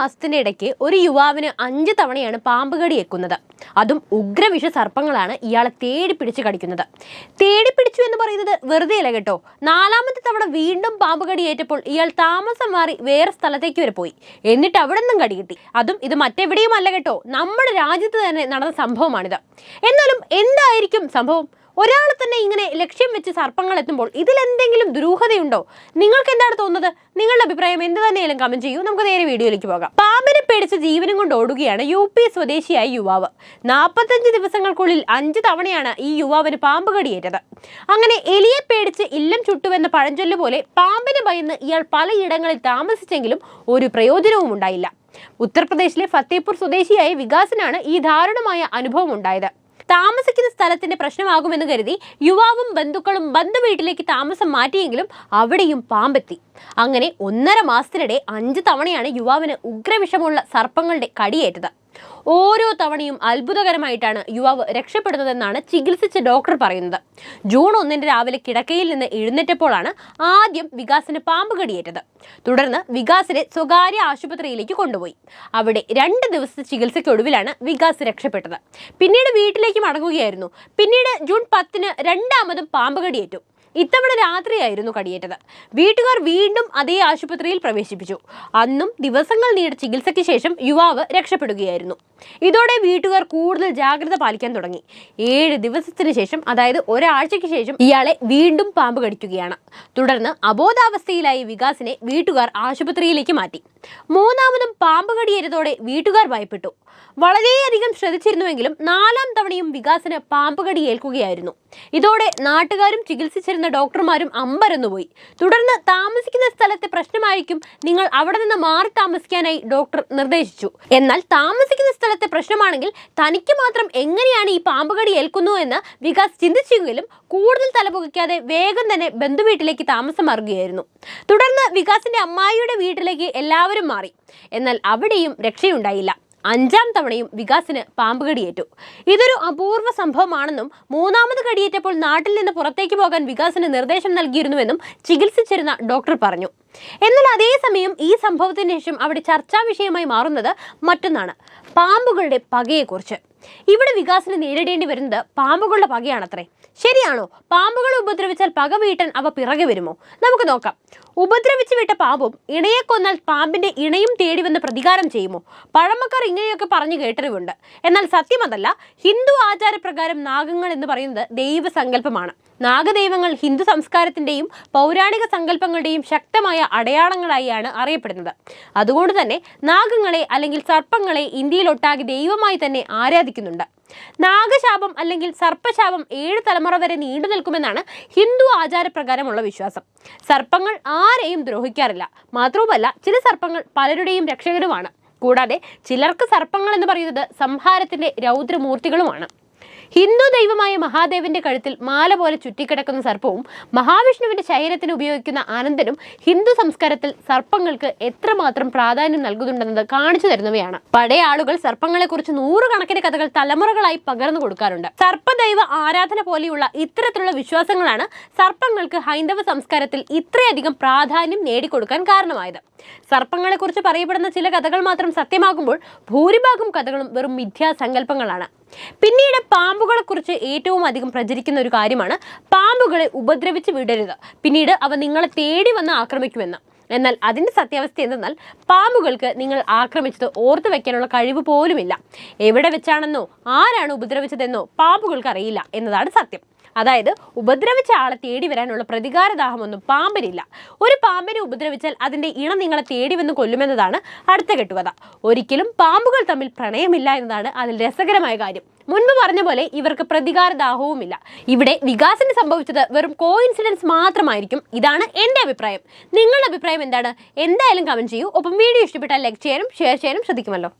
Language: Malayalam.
മാസത്തിന്റെ ഇടയ്ക്ക് ഒരു യുവാവിന് അഞ്ച് തവണയാണ് പാമ്പ് കടി ഏൽക്കുന്നത് അതും ഉഗ്രവിഷ സർപ്പങ്ങളാണ് ഇയാളെ തേടി പിടിച്ച് കടിക്കുന്നത്. തേടി പിടിച്ചു എന്ന് പറയുന്നത് വെറുതെ അല്ല കേട്ടോ. നാലാമത്തെ തവണ വീണ്ടും പാമ്പ് കടി ഏറ്റപ്പോൾ ഇയാൾ താമസം മാറി വേറെ സ്ഥലത്തേക്ക് വരെ പോയി. എന്നിട്ട് അവിടെ നിന്നും കടി കിട്ടി. അതും ഇത് മറ്റെവിടെയും അല്ല കേട്ടോ. നമ്മുടെ രാജ്യത്ത് തന്നെ നടന്ന സംഭവമാണിത്. എന്നാലും എന്തായിരിക്കും സംഭവം? ഒരാൾ തന്നെ ഇങ്ങനെ ലക്ഷ്യം വെച്ച് സർപ്പങ്ങൾ എത്തുമ്പോൾ ഇതിലെന്തെങ്കിലും ദുരൂഹതയുണ്ടോ? നിങ്ങൾക്ക് എന്താണ് തോന്നുന്നത്? നിങ്ങളുടെ അഭിപ്രായം എന്ത് തന്നെയാലും കമന്റ് ചെയ്യൂ. നമുക്ക് നേരെ വീഡിയോയിലേക്ക് പോകാം. പാമ്പിനെ പേടിച്ച് ജീവനും കൊണ്ട് ഓടുകയാണ് യു പി സ്വദേശിയായ യുവാവ്. നാൽപ്പത്തഞ്ച് ദിവസങ്ങൾക്കുള്ളിൽ അഞ്ച് തവണയാണ് ഈ യുവാവിന് പാമ്പ് കടിയേറ്റത്. അങ്ങനെ എലിയെ പേടിച്ച് ഇല്ലം ചുട്ടുവെന്ന പഴഞ്ചൊല്ല് പോലെ പാമ്പിന് ഭയന്ന് ഇയാൾ പലയിടങ്ങളിൽ താമസിച്ചെങ്കിലും ഒരു പ്രയോജനവും ഉണ്ടായില്ല ഉത്തർപ്രദേശിലെ ഫത്തേപൂർ സ്വദേശിയായ വികാസിനാണ് ഈ ദാരുണമായ അനുഭവം ഉണ്ടായത് താമസിക്കുന്ന സ്ഥലത്തിന്റെ പ്രശ്നമാകുമെന്ന് കരുതി യുവാവും ബന്ധുക്കളും ബന്ധുവീട്ടിലേക്ക് താമസം മാറ്റിയെങ്കിലും അവിടെയും പാമ്പെത്തി. അങ്ങനെ ഒന്നര മാസത്തിനിടെ അഞ്ച് തവണയാണ് യുവാവിന് ഉഗ്രവിഷമുള്ള സർപ്പങ്ങളുടെ കടിയേറ്റത്. ഓരോ തവണയും അത്ഭുതകരമായിട്ടാണ് യുവാവ് രക്ഷപ്പെടുന്നതെന്നാണ് ചികിത്സിച്ച ഡോക്ടർ പറയുന്നത്. ജൂൺ ഒന്നിന് രാവിലെ കിടക്കയിൽ നിന്ന് എഴുന്നേറ്റപ്പോഴാണ് ആദ്യം വികാസിന് പാമ്പ് കടിയേറ്റത്. തുടർന്ന് വികാസിനെ സ്വകാര്യ ആശുപത്രിയിലേക്ക് കൊണ്ടുപോയി. അവിടെ രണ്ട് ദിവസത്തെ ചികിത്സയ്ക്കൊടുവിലാണ് വികാസ് രക്ഷപ്പെട്ടത്. പിന്നീട് വീട്ടിലേക്ക് മടങ്ങുകയായിരുന്നു. പിന്നീട് ജൂൺ പത്തിന് രണ്ടാമതും പാമ്പ് കടിയേറ്റു. ഇത്തവണ രാത്രിയായിരുന്നു കടിയേറ്റത്. വീട്ടുകാർ വീണ്ടും അതേ ആശുപത്രിയിൽ പ്രവേശിപ്പിച്ചു. അന്നും ദിവസങ്ങൾ നീണ്ട ചികിത്സയ്ക്ക് ശേഷം യുവാവ് രക്ഷപ്പെടുകയായിരുന്നു. ഇതോടെ വീട്ടുകാർ കൂടുതൽ ജാഗ്രത പാലിക്കാൻ തുടങ്ങി. ഏഴ് ദിവസത്തിന് ശേഷം അതായത് ഒരാഴ്ചയ്ക്ക് ശേഷം ഇയാളെ വീണ്ടും പാമ്പ് കടിക്കുകയാണ്. തുടർന്ന് അബോധാവസ്ഥയിലായ വികാസിനെ വീട്ടുകാർ ആശുപത്രിയിലേക്ക് മാറ്റി. മൂന്നാമതും പാമ്പ് കടിയേറ്റതോടെ വീട്ടുകാർ ഭയപ്പെട്ടു. വളരെയധികം ശ്രദ്ധിച്ചിരുന്നുവെങ്കിലും നാലാം തവണയും വികാസിന് പാമ്പ് കടി ഏൽക്കുകയായിരുന്നു. ഇതോടെ നാട്ടുകാരും ചികിത്സിച്ചിരുന്ന ഡോക്ടർമാരും അമ്പരന്നുപോയി. തുടർന്ന് താമസിക്കുന്ന സ്ഥലത്തെ പ്രശ്നമായിരിക്കും നിങ്ങൾ അവിടെ നിന്ന് മാറി താമസിക്കാനായി ഡോക്ടർ നിർദ്ദേശിച്ചു. എന്നാൽ താമസിക്കുന്ന സ്ഥലത്തെ പ്രശ്നമാണെങ്കിൽ തനിക്ക് മാത്രം എങ്ങനെയാണ് ഈ പാമ്പുകടി ഏൽക്കുന്നു എന്ന് വികാസ് ചിന്തിച്ചെങ്കിലും കൂടുതൽ തലപുകയ്ക്കാതെ വേഗം തന്നെ ബന്ധുവീട്ടിലേക്ക് താമസം മാറുകയായിരുന്നു. തുടർന്ന് വികാസിന്റെ അമ്മായിയുടെ വീട്ടിലേക്ക് എല്ലാവരും മാറി. എന്നാൽ അവിടെയും രക്ഷയുണ്ടായില്ല. അഞ്ചാം തവണയും വികാസിന് പാമ്പ് കടിയേറ്റു. ഇതൊരു അപൂർവ സംഭവമാണെന്നും മൂന്നാമത് കടിയേറ്റപ്പോൾ നാട്ടിൽ നിന്ന് പുറത്തേക്ക് പോകാൻ വികാസിന് നിർദ്ദേശം നൽകിയിരുന്നുവെന്നും ചികിത്സിച്ചിരുന്ന ഡോക്ടർ പറഞ്ഞു. എന്നാൽ അതേസമയം ഈ സംഭവത്തിന് ശേഷം അവിടെ ചർച്ചാ വിഷയമായി മാറുന്നത് മറ്റൊന്നാണ്. പാമ്പുകളുടെ പകയെക്കുറിച്ച്. ഇവിടെ വികാസിന് നേരിടേണ്ടി വരുന്നത് പാമ്പുകളുടെ പകയാണത്രേ. ശരിയാണോ? പാമ്പുകളെ ഉപദ്രവിച്ചാൽ പക വീട്ടാൻ അവ പിറകെ വരുമോ? നമുക്ക് നോക്കാം. ഉപദ്രവിച്ചു വിട്ട പാമ്പും ഇണയെ കൊന്നാൽ പാമ്പിന്റെ ഇണയും തേടി വന്ന് പ്രതികാരം ചെയ്യുമോ? പഴമക്കാർ ഇങ്ങനെയൊക്കെ പറഞ്ഞു കേട്ടറിവുണ്ട്. എന്നാൽ സത്യമതല്ല ഹിന്ദു ആചാരപ്രകാരം നാഗങ്ങൾ എന്ന് പറയുന്നത് ദൈവസങ്കല്പമാണ്. നാഗദൈവങ്ങൾ ഹിന്ദു സംസ്കാരത്തിന്റെയും പൗരാണിക സങ്കല്പങ്ങളുടെയും ശക്തമായ അടയാളങ്ങളായാണ് അറിയപ്പെടുന്നത്. അതുകൊണ്ട് തന്നെ നാഗങ്ങളെ അല്ലെങ്കിൽ സർപ്പങ്ങളെ ഇന്ത്യയിലൊട്ടാകെ ദൈവമായി തന്നെ ആരാധിക്കുന്നുണ്ട്. നാഗശാപം അല്ലെങ്കിൽ സർപ്പശാപം ഏഴ് തലമുറ വരെ നീണ്ടു നിൽക്കുമെന്നാണ് ഹിന്ദു ആചാരപ്രകാരമുള്ള വിശ്വാസം. സർപ്പങ്ങൾ ആരെയും ദ്രോഹിക്കാറില്ല. മാത്രവുമല്ല ചില സർപ്പങ്ങൾ പലരുടെയും രക്ഷകരുമാണ്. കൂടാതെ ചിലർക്ക് സർപ്പങ്ങൾ എന്ന് പറയുന്നത് സംഹാരത്തിന്റെ രൗദ്രമൂർത്തികളുമാണ്. ഹിന്ദു ദൈവമായ മഹാദേവന്റെ കഴുത്തിൽ മാല പോലെ ചുറ്റിക്കിടക്കുന്ന സർപ്പവും മഹാവിഷ്ണുവിന്റെ ശരീരത്തിന് ഉപയോഗിക്കുന്ന ആനന്ദനും ഹിന്ദു സംസ്കാരത്തിൽ സർപ്പങ്ങൾക്ക് എത്രമാത്രം പ്രാധാന്യം നൽകുന്നുണ്ടെന്നത് കാണിച്ചു തരുന്നവയാണ്. പഴയ ആളുകൾ സർപ്പങ്ങളെക്കുറിച്ച് നൂറുകണക്കിന് കഥകൾ തലമുറകളായി പകർന്നു കൊടുക്കാറുണ്ട്. സർപ്പദൈവ ആരാധന പോലെയുള്ള ഇത്തരത്തിലുള്ള വിശ്വാസങ്ങളാണ് സർപ്പങ്ങൾക്ക് ഹൈന്ദവ സംസ്കാരത്തിൽ ഇത്രയധികം പ്രാധാന്യം നേടിക്കൊടുക്കാൻ കാരണമായത്. സർപ്പങ്ങളെക്കുറിച്ച് പറയപ്പെടുന്ന ചില കഥകൾ മാത്രം സത്യമാകുമ്പോൾ ഭൂരിഭാഗം കഥകളും വെറും മിഥ്യാസങ്കല്പങ്ങളാണ്. പിന്നീട് പാമ്പുകളെക്കുറിച്ച് ഏറ്റവും അധികം പ്രചരിക്കുന്ന ഒരു കാര്യമാണ് പാമ്പുകളെ ഉപദ്രവിച്ച് വിടരുത്. പിന്നീട് അവ നിങ്ങളെ തേടി വന്ന് ആക്രമിക്കുമെന്ന്. എന്നാൽ അതിന്റെ സത്യാവസ്ഥ എന്തെന്നാൽ പാമ്പുകൾക്ക് നിങ്ങൾ ആക്രമിച്ചത് ഓർത്തു വെക്കാനുള്ള കഴിവ് പോലുമില്ല. എവിടെ വെച്ചാണെന്നോ ആരാണ് ഉപദ്രവിച്ചതെന്നോ പാമ്പുകൾക്ക് അറിയില്ല എന്നതാണ് സത്യം. അതായത് ഉപദ്രവിച്ച ആളെ തേടി വരാനുള്ള പ്രതികാരദാഹമൊന്നും പാമ്പിനില്ല. ഒരു പാമ്പിനെ ഉപദ്രവിച്ചാൽ അതിന്റെ ഇണ നിങ്ങളെ തേടി വന്ന് കൊല്ലുമെന്നതാണ് അടുത്ത കെട്ടുകഥ. ഒരിക്കലും പാമ്പുകൾ തമ്മിൽ പ്രണയമില്ല എന്നതാണ് അതിൽ രസകരമായ കാര്യം. മുൻപ് പറഞ്ഞ പോലെ ഇവർക്ക് പ്രതികാര ദാഹവുമില്ല. ഇവിടെ വികാസിന് സംഭവിച്ചത് വെറും കോ ഇൻസിഡൻസ് മാത്രമായിരിക്കും. ഇതാണ് എന്റെ അഭിപ്രായം. നിങ്ങളുടെ അഭിപ്രായം എന്താണ്? എന്തായാലും കമന്റ് ചെയ്യൂ. ഒപ്പം വീഡിയോ ഇഷ്ടപ്പെട്ടാൽ ലൈക്ക് ചെയ്യാനും ഷെയർ ചെയ്യാനും ശ്രദ്ധിക്കുമല്ലോ.